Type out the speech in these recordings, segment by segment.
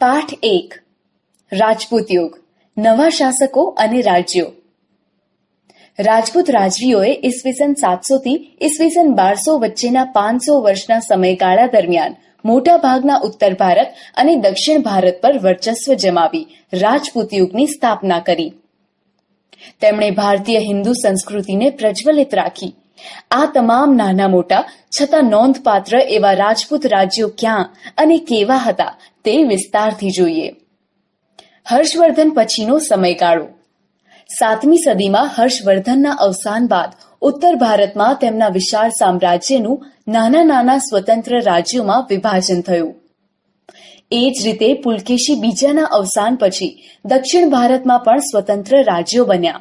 પાઠ એક, રાજપૂત યુગ, નવા શાસકો અને રાજ્યો. રાજપૂત રાજવીઓએ ઈસવીસન સાતસો થી ઈસવીસન બારસો વચ્ચેના પાંચસો વર્ષના સમયગાળા દરમિયાન મોટા ભાગના ઉત્તર ભારત અને દક્ષિણ ભારત પર વર્ચસ્વ જમાવી રાજપૂત યુગની સ્થાપના કરી. તેમણે ભારતીય હિન્દુ સંસ્કૃતિને પ્રજ્વલિત રાખી. આ તમામ નાના મોટા છતાં નોંધપાત્ર એવા રાજપૂત રાજ્યો ક્યાં અને કેવા હતા તે વિસ્તારથી જોઈએ. હર્ષવર્ધન પછીનો સમયગાળો. સાતમી સદીમાં હર્ષવર્ધનના અવસાન બાદ ઉત્તર ભારતમાં તેમના વિશાળ સામ્રાજ્યનું નાના નાના સ્વતંત્ર રાજ્યોમાં વિભાજન થયું. એ જ રીતે પુલકેશી બીજાના અવસાન પછી દક્ષિણ ભારતમાં પણ સ્વતંત્ર રાજ્યો બન્યા.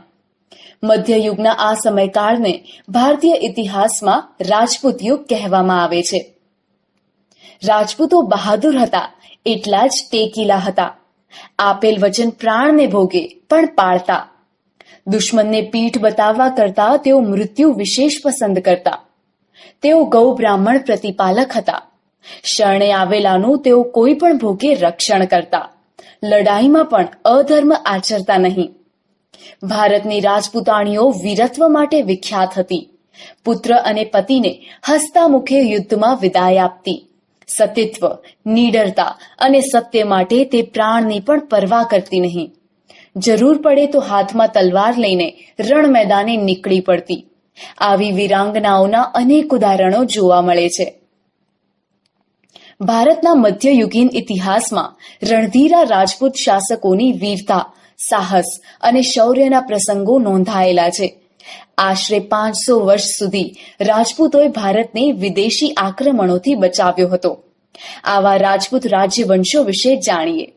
મધ્યયુગના આ સમયકાળને ભારતીય ઇતિહાસમાં રાજપૂત યુગ કહેવામાં આવે છે. રાજપૂતો બહાદુર હતા એટલા જ ટેકીલા હતા. આપેલ વચન પ્રાણને ભોગે, પણ પાળતા. દુશ્મનને પીઠ બતાવવા કરતા તેઓ મૃત્યુ વિશેષ પસંદ કરતા. તેઓ ગૌ બ્રાહ્મણ પ્રતિપાલક હતા. શરણે આવેલાનું તેઓ કોઈ પણ ભોગે રક્ષણ કરતા. લડાઈમાં પણ અધર્મ આચરતા નહીં. ભારતની રાજપૂતાણીઓ વીરત્વ માટે વિખ્યાત હતી. પુત્ર અને પતિને હસતા મુખે યુદ્ધમાં વિદાય આપતી. સતીત્વ, નીડરતા અને સત્ય માટે તે પ્રાણની પણ પરવા કરતી નહીં. જરૂર પડે તો હાથમાં તલવાર લઈને રણ મેદાને નીકળી પડતી. આવી વીરાંગનાઓના અનેક ઉદાહરણો જોવા મળે છે. ભારતના મધ્યયુગીન ઇતિહાસમાં રણધીરા રાજપૂત શાસકોની વીરતા, સાહસ અને શૌર્યના પ્રસંગો નોંધાયેલા છે. આશરે પાંચસો વર્ષ સુધી રાજપૂતોએ ભારતને વિદેશી આક્રમણોથી બચાવ્યો હતો. આવા રાજપૂત રાજ્યવંશો વિશે જાણીએ.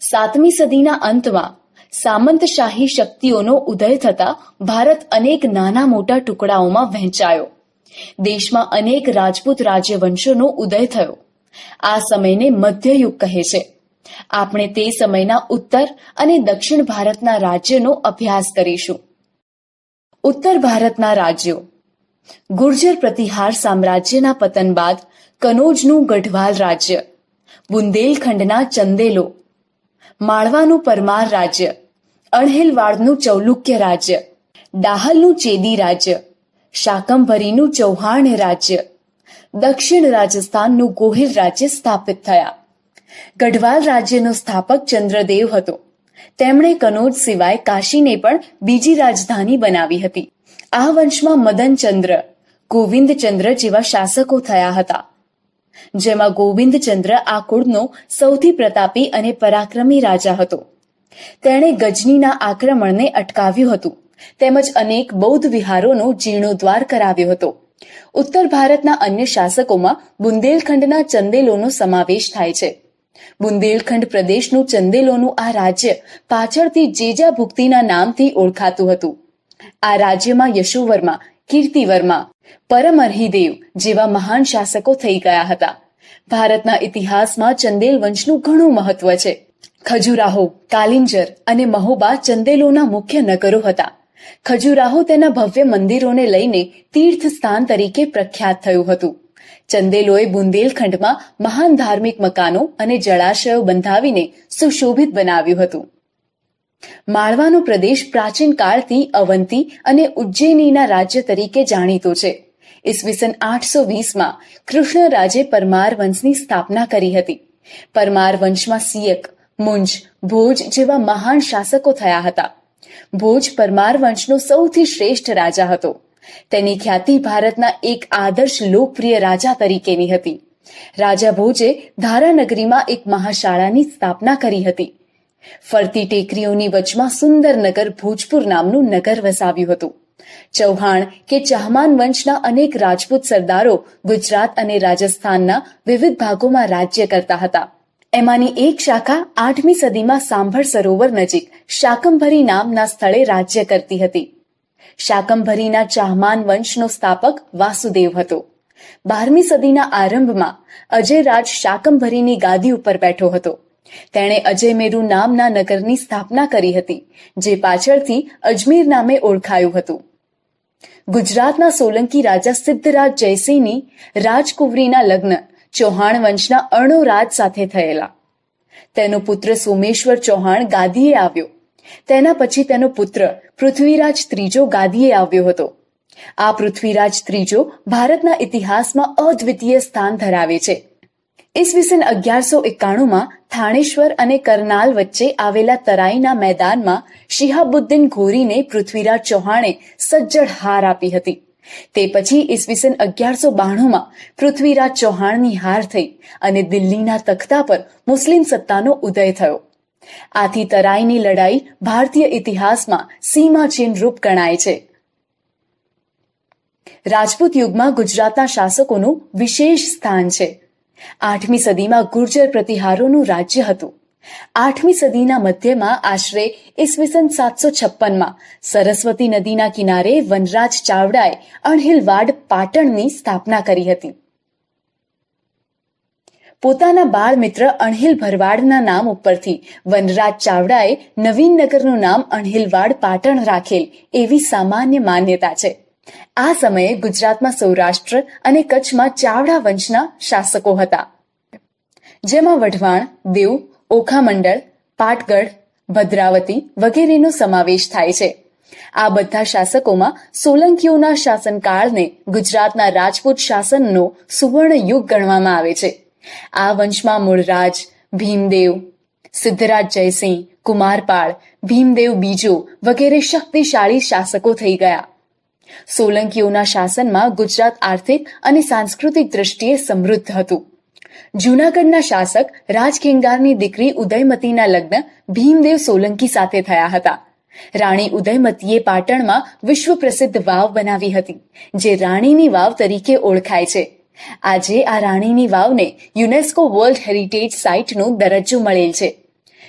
સાતમી સદીના અંતમાં સામંતશાહી શક્તિઓનો ઉદય થતા ભારત અનેક નાના મોટા ટુકડાઓમાં વહેંચાયો. દેશમાં અનેક રાજપૂત રાજ્યવંશોનો ઉદય થયો. આ સમયને મધ્યયુગ કહે છે. આપણે તે સમયના ઉત્તર અને દક્ષિણ ભારતના રાજ્યનો અભ્યાસ કરીશું. ઉત્તર ભારતના રાજ્યો. ગુર્જર પ્રતિહાર સામ્રાજ્યના પતન બાદ કનોજનું ગઢવાલ રાજ્ય. બુંદેલખંડના ચંદેલો. માળવાનું પરમાર રાજ્ય. અણહેલવાડનું ચૌલુક્ય રાજ્ય. ડાહલનું ચેદી રાજ્ય. શાકંભરીનું ચૌહાણ રાજ્ય. દક્ષિણ રાજસ્થાનનું ગોહિલ રાજ્ય સ્થાપિત થયા. ગઢવાલ રાજ્યનો સ્થાપક ચંદ્રદેવ હતો. તેમણે કનોજ સિવાય કાશીને પણ બીજી રાજધાની બનાવી હતી. આ વંશમાં મદનચંદ્ર ગોવિંદચંદ્ર જેવા શાસકો થયા હતા. જેમાં ગોવિંદચંદ્ર આ કુળનો સૌથી પ્રતાપી અને પરાક્રમી રાજા હતો. તેણે ગજનીના આક્રમણને અટકાવ્યું હતું. તેમજ અનેક બૌદ્ધ વિહારોનો જીર્ણોદ્વાર કરાવ્યો હતો. ઉત્તર ભારતના અન્ય શાસકોમાં બુંદેલખંડના ચંદેલોનો સમાવેશ થાય છે. બુંદેલખંડ પ્રદેશનું ચંદેલોનું આ રાજ્ય પાછળથી જેજા ભુક્તિના નામથી ઓળખાતું હતું. આ રાજ્યમાં યશોવર્મા, કીર્તિવર્મા, પરમરહિદેવ જેવા મહાન શાસકો થઈ ગયા હતા. ભારતના ઇતિહાસમાં ચંદેલ વંશનું ઘણું મહત્વ છે. ખજુરાહો, કાલિંજર અને મહોબા ચંદેલોના મુખ્ય નગરો હતા. ખજુરાહો તેના ભવ્ય મંદિરોને લઈને તીર્થ સ્થાન તરીકે પ્રખ્યાત થયું હતું. ચંદેલોએ બુંદેલખંડમાં મહાન ધાર્મિક મકાનો અને જળાશયો બંધાવીને સુશોભિત બનાવ્યું હતું. માળવાનો પ્રદેશ પ્રાચીન કાળથી અવંતી અને ઉજ્જૈનીના રાજ્ય તરીકે જાણીતો છે. ઈસવીસન આઠસો વીસમાં કૃષ્ણરાજે પરમાર વંશની સ્થાપના કરી હતી. પરમાર વંશમાં સિયક, મુંજ, ભોજ જેવા મહાન શાસકો થયા હતા. ભોજ પરમાર વંશનો સૌથી શ્રેષ્ઠ રાજા હતો. તેની ખ્યાતિ ભારતના એક આદર્શ લોકપ્રિય રાજા તરીકેની હતી. રાજા ભોજે ધારાનગરીમાં એક મહાશાળાની સ્થાપના કરી હતી. ફરતી ટેકરીઓની વચમાં સુંદર નગર ભોજપુર નામનું નગર વસાવ્યું હતું. ચૌહાણ કે ચહમાન વંશના અનેક રાજપૂત સરદારો ગુજરાત અને રાજસ્થાનના વિવિધ ભાગોમાં રાજ્ય કરતા હતા. એમાંની એક શાખા આઠમી સદીમાં સાંભળ સરોવર નજીક શાકંભરી નામના સ્થળે રાજ્ય કરતી હતી. શાકંભરીના ચાહમાન વંશનો સ્થાપક વાસુદેવ હતો. બારમી સદીના આરંભમાં અજયરાજ શાકંભરીની ગાદી ઉપર બેઠો હતો. તેણે અજયમેરુ નામના નગરની સ્થાપના કરી હતી, જે પાછળથી અજમેર નામે ઓળખાયું હતું. ગુજરાતના સોલંકી રાજા સિદ્ધરાજ જયસિંહની રાજકુંવરીના લગ્ન ચૌહાણ વંશના અર્ણોરાજ સાથે થયેલા. તેનો પુત્ર સોમેશ્વર ચૌહાણ ગાદીએ આવ્યો. તેના પછી તેનો પુત્ર પૃથ્વીરાજ ત્રીજો ગાદીએ આવ્યો હતો. આ પૃથ્વીરાજ ત્રીજો ભારતના ઇતિહાસમાં અદ્વિતીય સ્થાન ધરાવે છે. ઈસવીસન અગિયારસો એકાણુંમાં થાણેશ્વર અને કરનાલ વચ્ચે આવેલા તરાઈના મેદાનમાં શિહાબુદ્દીન ઘોરીને પૃથ્વીરાજ ચૌહાણે સજ્જડ હાર આપી હતી. તે પછી ઈસવીસન અગિયારસો બાણુંમાં પૃથ્વીરાજ ચૌહાણની હાર થઈ અને દિલ્હીના તખ્તા પર મુસ્લિમ સત્તાનો ઉદય થયો. આથી તરાઈની લડાઈ ભારતીય ઇતિહાસમાં સીમાચિહ્ન રૂપ ગણાય છે. રાજપૂત યુગમાં ગુજરાતના શાસકોનું વિશેષ સ્થાન છે. આઠમી સદીમાં ગુર્જર પ્રતિહારોનું રાજ્ય હતું. આઠમી સદીના મધ્યમાં આશરે ઈસવીસન સાતસો છપ્પનમાં સરસ્વતી નદીના કિનારે વનરાજ ચાવડાએ અણહિલવાડ પાટણની સ્થાપના કરી હતી. પોતાના બાળ મિત્ર અણહિલ ભરવાડના નામ ઉપરથી વનરાજ ચાવડાએ નવીનનગરનું નામ અણહિલવાડ પાટણ રાખેલ એવી સામાન્ય માન્યતા છે. આ સમયે ગુજરાતમાં સૌરાષ્ટ્ર અને કચ્છમાં ચાવડા વંશના શાસકો હતા. જેમાં વઢવાણ, દેવ ઓખામંડળ પાટગઢ, ભદ્રાવતી વગેરેનો સમાવેશ થાય છે. આ બધા શાસકોમાં સોલંકીઓના શાસનકાળને ગુજરાતના રાજપૂત શાસનનો સુવર્ણ યુગ ગણવામાં આવે છે. આ વંશમાં મૂળરાજ, ભીમદેવ, સિદ્ધરાજ જયસિંહ, કુમારપાળ, ભીમદેવ બીજો વગેરે શક્તિશાળી શાસકો થઈ ગયા. સોલંકીઓના શાસનમાં ગુજરાત આર્થિક અને સાંસ્કૃતિક દ્રષ્ટિએ સમૃદ્ધ હતું. જૂનાગઢના શાસક રાજખેંગારની દીકરી ઉદયમતીના લગ્ન ભીમદેવ સોલંકી સાથે થયા હતા. રાણી ઉદયમતીએ પાટણમાં વિશ્વ પ્રસિદ્ધ વાવ બનાવી હતી, જે રાણીની વાવ તરીકે ઓળખાય છે. આજે આ રાણીની વાવને યુનેસ્કો વર્લ્ડ હેરિટેજ સાઇટનો દરજ્જો મળેલ છે.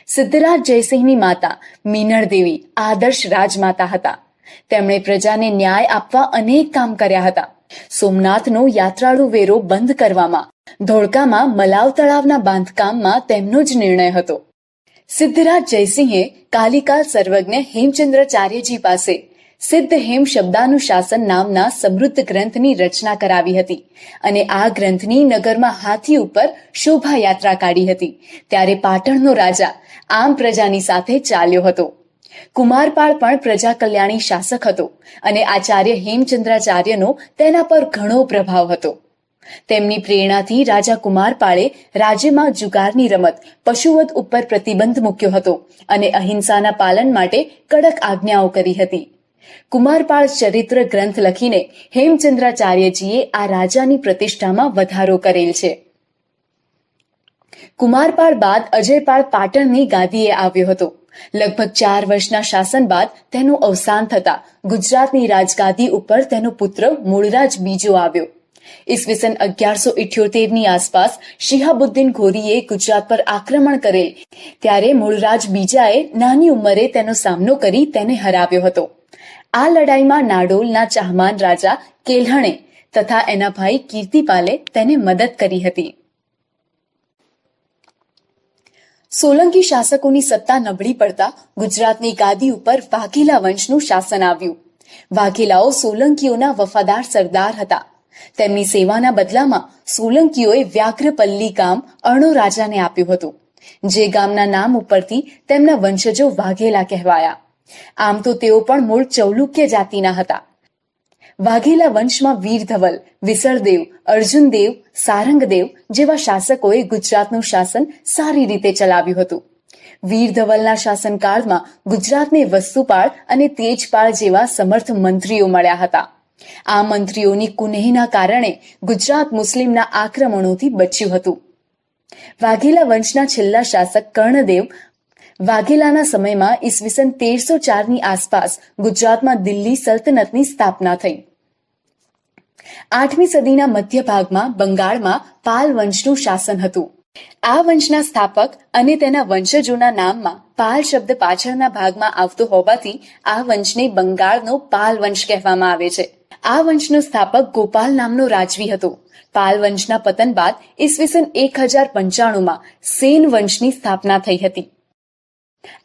સિદ્ધરાજ જયસિંહની માતા મીનળ દેવી આદર્શ રાજમાતા હતા. તેમણે પ્રજાને ન્યાય આપવા અનેક કામ કર્યા હતા. સોમનાથનો યાત્રાળુ વેરો બંધ કરવામાં, ધોળકામાં મલાવ તળાવના બાંધકામમાં તેમનો જ નિર્ણય હતો. સિદ્ધરાજ જયસિંહે કાલિકા સર્વજ્ઞ હેમચંદ્રાચાર્યજી પાસે સિદ્ધ હેમ શબ્દાનુશાસન નામના સમૃદ્ધ ગ્રંથની રચના કરાવી હતી અને આ ગ્રંથની નગરમાં હાથી ઉપર શોભાયાત્રા કાઢી હતી. ત્યારે પાટણનો રાજા આમ પ્રજાની સાથે ચાલ્યો હતો. કુમારપાળ પણ પ્રજા કલ્યાણી શાસક હતો અને આચાર્ય હેમચંદ્રાચાર્યનો તેના પર ઘણો પ્રભાવ હતો. તેમની પ્રેરણાથી રાજા કુમારપાળે રાજ્યમાં જુગારની રમત પશુવધ ઉપર પ્રતિબંધ મૂક્યો હતો અને અહિંસાના પાલન માટે કડક આજ્ઞાઓ કરી હતી. કુમારપાળ ચરિત્ર ગ્રંથ લખીને હેમચંદ્રાચાર્યજીએ આ રાજાની પ્રતિષ્ઠામાં વધારો કરેલ છે. કુમારપાળ બાદ અજયપાળ પાટણની ગાદીએ આવ્યો હતો. લગભગ ચાર વર્ષના શાસન બાદ તેનું અવસાન થતા ગુજરાતની રાજગાદી ઉપર તેનો પુત્ર મૂળરાજ બીજો આવ્યો. ઈસવીસન અગિયારસો ઇઠ્યોતેરની આસપાસ શિહાબુદ્દીન ઘોરીએ ગુજરાત પર આક્રમણ કરેલ. ત્યારે મૂળરાજ બીજાએ નાની ઉંમરે તેનો સામનો કરી તેને હરાવ્યો હતો. આ લડાઈમાં નાડોલના ચાહમાન રાજા કેલ્હણે તથા એના ભાઈ કીર્તિપાલે તેને મદદ કરી હતી. સોલંકી શાસકોની સત્તા નબળી પડતા ગુજરાતની ગાદી ઉપર વાઘેલા વંશનું શાસન આવ્યું. વાઘેલાઓ સોલંકીઓના વફાદાર સરદાર હતા. તેમની સેવાના બદલામાં સોલંકીઓએ વ્યાઘ્રપલ્લી ગામ અણો રાજાને આપ્યું હતું, જે ગામના નામ ઉપરથી તેમના વંશજો વાઘેલા કહેવાયા. આમ તો તેઓ પણ મૂળ ચૌલુક્ય જાતિના હતા. વાઘેલા વંશમાં વીરધવલ, વિસળદેવ, અર્જુનદેવ, સારંગદેવ જેવા શાસકોએ ગુજરાતનું શાસન સારી રીતે ચલાવ્યું હતું. વીરધવલના શાસનકાળમાં ગુજરાતને વસ્તુપાળ અને તેજપાળ જેવા સમર્થ મંત્રીઓ મળ્યા હતા. આ મંત્રીઓની કુનેહના કારણે ગુજરાત મુસ્લિમના આક્રમણોથી બચ્યું હતું. વાઘેલા વંશના છેલ્લા શાસક કર્ણદેવ વાઘેલાના સમયમાં ઈસવીસન તેરસો ચારની આસપાસ ગુજરાતમાં દિલ્હી સલ્તનતની સ્થાપના થઈ. આઠમી સદીના મધ્ય ભાગમાં બંગાળમાં પાલ વંશનું શાસન હતું. આ વંશના સ્થાપક અને તેના વંશજોના નામમાં પાલ શબ્દ પાછળના ભાગમાં આવતો હોવાથી આ વંશને બંગાળનો પાલ વંશ કહેવામાં આવે છે. આ વંશનો સ્થાપક ગોપાલ નામનો રાજવી હતો. પાલ વંશના પતન બાદ ઈસવીસન એક હજાર પંચાણુંમાં સેન વંશની સ્થાપના થઈ હતી.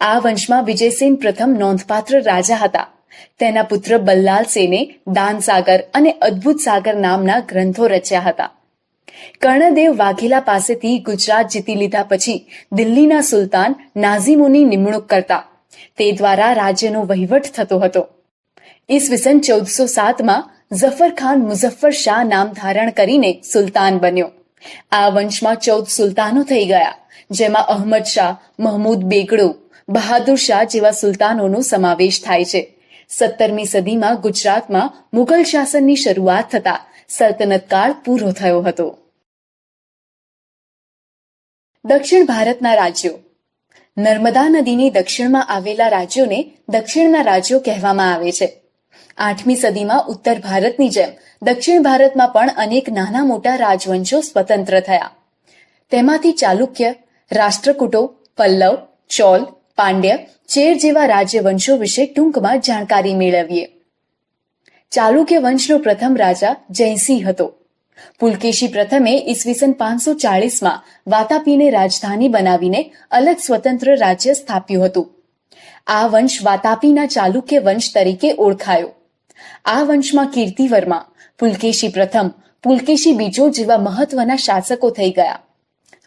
આ વંશમાં વિજયસેન પ્રથમ નોંધપાત્ર રાજા હતા. તેના પુત્ર બલ્લાલ સેને દાન અને અદ્ભુત સાગર નામના ગ્રંથો રચ્યા હતા. કર્ણદેવ વાઘેલા પાસેથી ગુજરાત જીતી લીધા પછી દિલ્હીના સુલતાન નાઝીમોની નિમણૂક કરતા. તે દ્વારા રાજ્યનો વહીવટ થતો હતો. ઈસવીસન ચૌદસો સાતમાં ઝફર ખાન મુઝફ્ફર શાહ નામ ધારણ કરીને સુલતાન બન્યો. આ વંશમાં ચૌદ સુલતાનો થઈ ગયા, જેમાં અહમદ શાહ, મહમૂદ બેગડો બહાદુર શાહ જેવા સુલતાનોનો સમાવેશ થાય છે. સત્તરમી સદીમાં ગુજરાતમાં મુઘલ શાસનની શરૂઆત થતા સલ્તનત કાળ પૂરો થયો હતો. દક્ષિણ ભારતના રાજ્યો. નર્મદા નદીની દક્ષિણમાં આવેલા રાજ્યોને દક્ષિણના રાજ્યો કહેવામાં આવે છે. આઠમી સદીમાં ઉત્તર ભારતની જેમ દક્ષિણ ભારતમાં પણ અનેક નાના મોટા રાજવંશો સ્વતંત્ર થયા. તેમાંથી ચાલુક્ય, રાષ્ટ્રકૂટો, પલ્લવ, ચોલ પાંડ્ય ચેર જેવા રાજ્યવંશો વિશે ટૂંકમાં જાણકારી મેળવીએ. ચાલુક્ય વંશનો પ્રથમ રાજા જયસિંહ હતો. પુલકેશી પ્રથમે ઈસવીસન પાંચસો ચાળીસમાં વાતાપીને રાજધાની બનાવીને અલગ સ્વતંત્ર રાજ્ય સ્થાપ્યું હતું. આ વંશ વાતાપીના ચાલુક્ય વંશ તરીકે ઓળખાયો. આ વંશમાં કીર્તિવર્મા, પુલકેશી પ્રથમ, પુલકેશી બીજો જેવા મહત્વના શાસકો થઈ ગયા.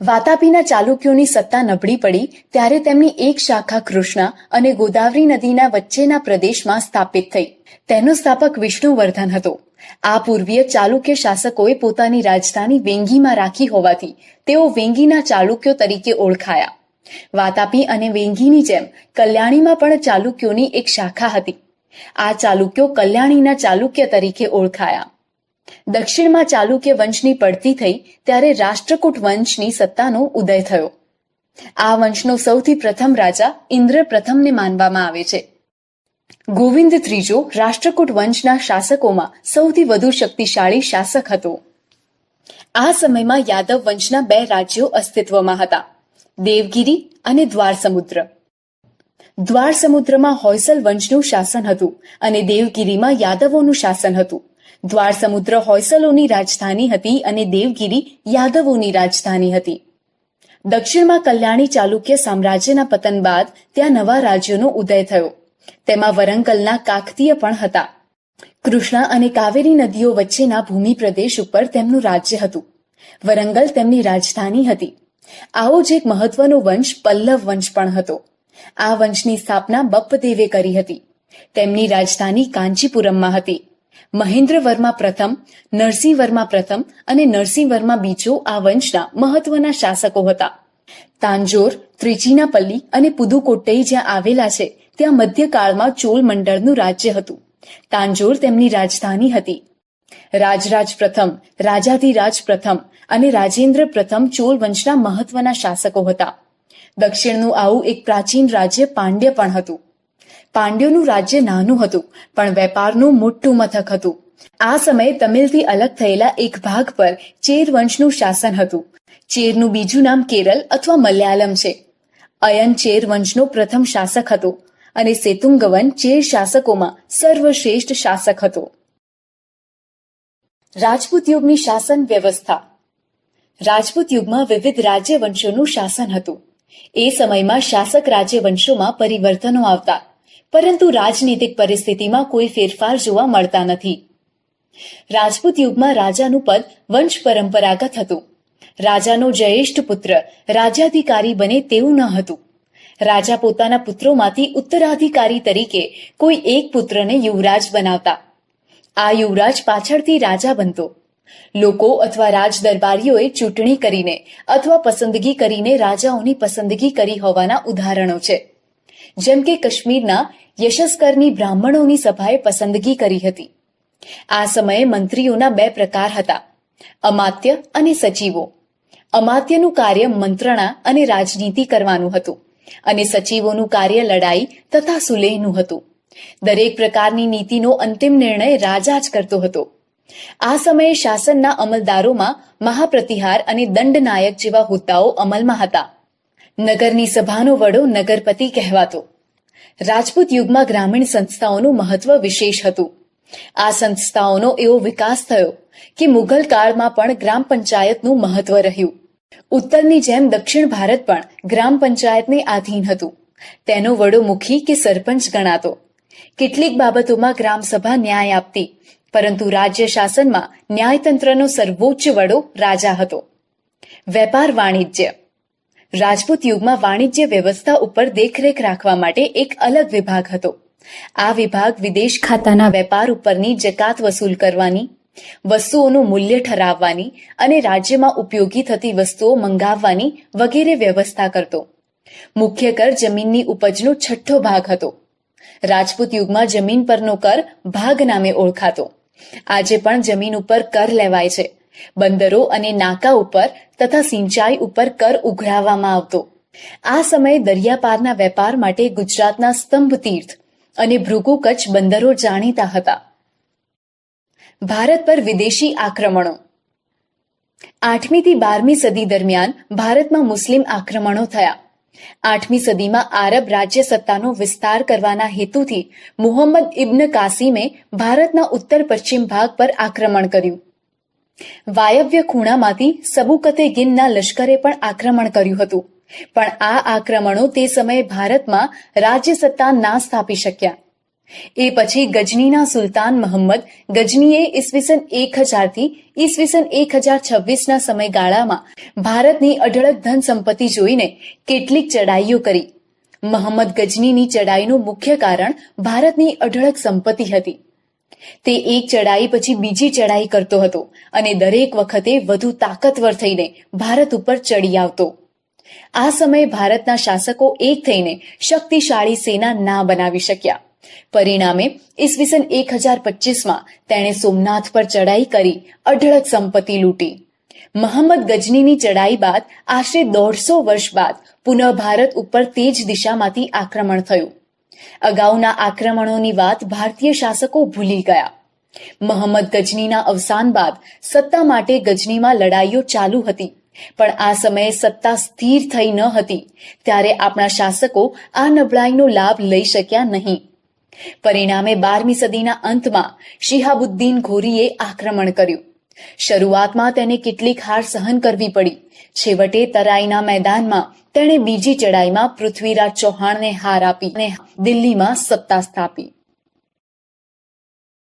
વાતાપીના ચાલુક્યોની સત્તા નબળી પડી ત્યારે તેમની એક શાખા કૃષ્ણા અને ગોદાવરી નદીના વચ્ચેના પ્રદેશમાં સ્થાપિત થઈ. તેનો સ્થાપક વિષ્ણુવર્ધન હતો. આ પૂર્વીય ચાલુક્ય શાસકોએ પોતાની રાજધાની વેંગીમાં રાખી હોવાથી તેઓ વેંગીના ચાલુક્યો તરીકે ઓળખાયા. વાતાપી અને વેંગીની જેમ કલ્યાણીમાં પણ ચાલુક્યોની એક શાખા હતી. આ ચાલુક્યો કલ્યાણીના ચાલુક્ય તરીકે ઓળખાયા. દક્ષિણમાં ચાલુક્ય વંશની પડતી થઈ, ત્યારે રાષ્ટ્રકૂટ વંશની સત્તાનો ઉદય થયો. આ વંશનો સૌથી પ્રથમ રાજા ઇન્દ્ર પ્રથમને માનવામાં આવે છે. ગોવિંદ ત્રીજો રાષ્ટ્રકૂટ વંશના શાસકોમાં સૌથી વધુ શક્તિશાળી શાસક હતો. આ સમયમાં યાદવ વંશના બે રાજ્યો અસ્તિત્વમાં હતા, દેવગીરી અને દ્વાર સમુદ્ર દ્વાર સમુદ્રમાં હોયસલ વંશનું શાસન હતું અને દેવગીરીમાં યાદવોનું શાસન હતું. દ્વાર સમુદ્ર હોયસલોની રાજધાની હતી અને દેવગીરી યાદવોની રાજધાની હતી. દક્ષિણમાં કલ્યાણી ચાલુક્ય સામ્રાજ્યના પતન બાદ ત્યાં નવા રાજ્યોનો ઉદય થયો. તેમાં વરંગલના કાકતીય પણ હતા. કૃષ્ણા અને કાવેરી નદીઓ વચ્ચેના ભૂમિ પ્રદેશ ઉપર તેમનું રાજ્ય હતું. વરંગલ તેમની રાજધાની હતી. આવો જ એક મહત્વનો વંશ પલ્લવ વંશ પણ હતો. આ વંશની સ્થાપના બપ્પદેવે કરી હતી. તેમની રાજધાની કાંચીપુરમમાં હતી. મહેન્દ્ર વર્મા પ્રથમ, નરસિંહ વર્મા પ્રથમ અને નરસિંહ વર્મા બીજો આ વંશના મહત્વના શાસકો હતા. તાંજોર ત્રિચિનાપલ્લી અને પુદુકોટ્ટઈ જ્યાં આવેલા છે, ત્યાં મધ્યકાળમાં ચોલ મંડળનું રાજ્ય હતું. તાંજોર તેમની રાજધાની હતી. રાજરાજ પ્રથમ, રાજાધિરાજ પ્રથમ અને રાજેન્દ્ર પ્રથમ ચોલ વંશના મહત્વના શાસકો હતા. દક્ષિણનું આવું એક પ્રાચીન રાજ્ય પાંડ્ય પણ હતું. પાંડ્યોનું રાજ્ય નાનું હતું, પણ વેપારનું મોટું મથક હતું. આ સમયે તમિલથી અલગ થયેલા એક ભાગ પર ચેર વંશનું શાસન હતું. ચેરનું બીજું નામ કેરળ અથવા મલયાલમ છે. અયન ચેર વંશનો પ્રથમ શાસક હતો અને સેતુંગવન ચેર શાસકોમાં સર્વશ્રેષ્ઠ શાસક હતો. રાજપૂત યુગની શાસન વ્યવસ્થા. રાજપૂત યુગમાં વિવિધ રાજ્યવંશોનું શાસન હતું. એ સમયમાં શાસક રાજ્યવંશોમાં પરિવર્તનો આવતા પરંતુ રાજનીતિક પરિસ્થિતિમાં કોઈ ફેરફાર જોવા મળતા નથી. રાજપૂત યુગમાં રાજાનું પદ વંશ પરંપરાગત હતું. રાજાનો જ્યેષ્ઠ પુત્ર, રાજ્યાધિકારી બને તેવું ન હતું. રાજા પોતાના પુત્રોમાંથી ઉત્તરાધિકારી તરીકે કોઈ એક પુત્રને યુવરાજ બનાવતા. આ યુવરાજ પાછળથી રાજા બનતો. લોકો અથવા રાજ દરબારીઓએ ચૂંટણી કરીને અથવા પસંદગી કરીને રાજાઓની પસંદગી કરી હોવાના ઉદાહરણો છે. જેમ કે કાશ્મીરના યશસ્કરની બ્રાહ્મણોની સભાએ પસંદગી કરી હતી. આ સમયે મંત્રીઓના બે પ્રકાર હતા, અમાત્ય અને સચિવો. અમાત્યનું કાર્ય મંત્રણા અને રાજનીતિ કરવાનું હતું અને સચિવોનું કાર્ય લડાઈ તથા સુલેહનું હતું. દરેક પ્રકારની નીતિનો અંતિમ નિર્ણય રાજા જ કરતો હતો. આ સમયે શાસનના અમલદારોમાં મહાપ્રતિહાર અને દંડનાયક જેવા હોદ્દાઓ અમલમાં હતા. નગરની સભાનો વડો નગરપતિ કહેવાતો. રાજપૂત યુગમાં ગ્રામીણ સંસ્થાઓનું મહત્વ વિશેષ હતું. આ સંસ્થાઓનો એવો વિકાસ થયો કે મુઘલ કાળમાં પણ ગ્રામ પંચાયતનું મહત્વ રહ્યું. ઉત્તરની જેમ દક્ષિણ ભારત પણ ગ્રામ પંચાયતને આધીન હતું. તેનો વડો મુખી કે સરપંચ ગણાતો. કેટલીક બાબતોમાં ગ્રામસભા ન્યાય આપતી, પરંતુ રાજ્ય શાસનમાં ન્યાયતંત્રનો સર્વોચ્ચ વડો રાજા હતો. વેપાર વાણિજ્ય. રાજપૂત યુગમાં વાણિજ્ય વ્યવસ્થા ઉપર દેખરેખ રાખવા માટે એક અલગ વિભાગ હતો. આ વિભાગ વિદેશ ખાતાના વેપાર ઉપરની જકાત વસૂલ કરવાની, વસ્તુઓનું મૂલ્ય ઠરાવવાની અને રાજ્યમાં ઉપયોગી થતી વસ્તુઓ મંગાવવાની વગેરે વ્યવસ્થા કરતો. મુખ્ય કર જમીનની ઉપજનો છઠ્ઠો ભાગ હતો. રાજપૂત યુગમાં જમીન પરનો કર ભાગ નામે ઓળખાતો. આજે પણ જમીન ઉપર કર લેવાય છે. બંદરો અને નાકા ઉપર તથા સિંચાઈ ઉપર કર ઉઘરાવવામાં આવતો. આ સમયે દરિયાપારના વેપાર માટે ગુજરાતના સ્તંભ તીર્થ અને ભૃગુ કચ્છ બંદરો જાણીતા હતા. ભારત પર વિદેશી આક્રમણો. આઠમી થી બારમી સદી દરમિયાન ભારતમાં મુસ્લિમ આક્રમણો થયા. આઠમી સદીમાં આરબ રાજ્ય સત્તાનો વિસ્તાર કરવાના હેતુથી મુહમ્મદ ઇબ્ન કાસીમે ભારતના ઉત્તર પશ્ચિમ ભાગ પર આક્રમણ કર્યું. વાયવ્ય ખૂણામાંથી સબુકતે ગિનના લશ્કરે પણ આક્રમણ કર્યું હતું. પણ આ આક્રમણો તે સમયે ભારતમાં રાજ્ય ના સ્થાપી શક્યા. એ પછી ગજનીના સુલતાન મહંમદ ગજનીએ ઈસવીસન એક હજારથી ઈસવીસન એક હજાર છવ્વીસના સમયગાળામાં ભારતની અઢળક ધન સંપત્તિ જોઈને કેટલીક ચડાઈઓ કરી. મહંમદ ગજનીની ચડાઈનું મુખ્ય કારણ ભારતની અઢળક સંપત્તિ હતી. તે એક ચડાઈ પછી બીજી ચડાઈ કરતો હતો અને દરેક વખતે વધુ તાકતવર થઈને ભારત ઉપર ચડી આવતો. આ સમયે ભારતના શાસકો એક થઈને શક્તિશાળી સેના ના બનાવી શક્યા. પરિણામે ઈસવીસન એક હજાર પચીસમાં તેણે સોમનાથ પર ચડાઈ કરી અઢળક સંપત્તિ લૂંટી. મહંમદ ગજનીની ચડાઈ બાદ આશરે દોઢસો વર્ષ બાદ પુનઃ ભારત ઉપર તે જ દિશામાંથી આક્રમણ થયું. અગાઉના આક્રમણોની વાત ભારતીય શાસકો ભૂલી ગયા. મહંમદ ગજનીના અવસાન બાદ સત્તા માટે ગજનીમાં લડાઈઓ ચાલુ હતી. પણ આ સમયે સત્તા સ્થિર થઈ ન હતી. ત્યારે આપણા શાસકો આ નબળાઈનો લાભ લઈ શક્યા નહીં. પરિણામે બારમી સદીના અંતમાં શિહાબુદ્દીન ઘોરીએ આક્રમણ કર્યું. શરૂઆતમાં તેને કેટલીક હાર સહન કરવી પડી. છેવટે તરાઈના મેદાનમાં તેણે બીજી ચડાઈમાં પૃથ્વીરાજ ચૌહાણને હાર આપી અને દિલ્હીમાં સત્તા સ્થાપી.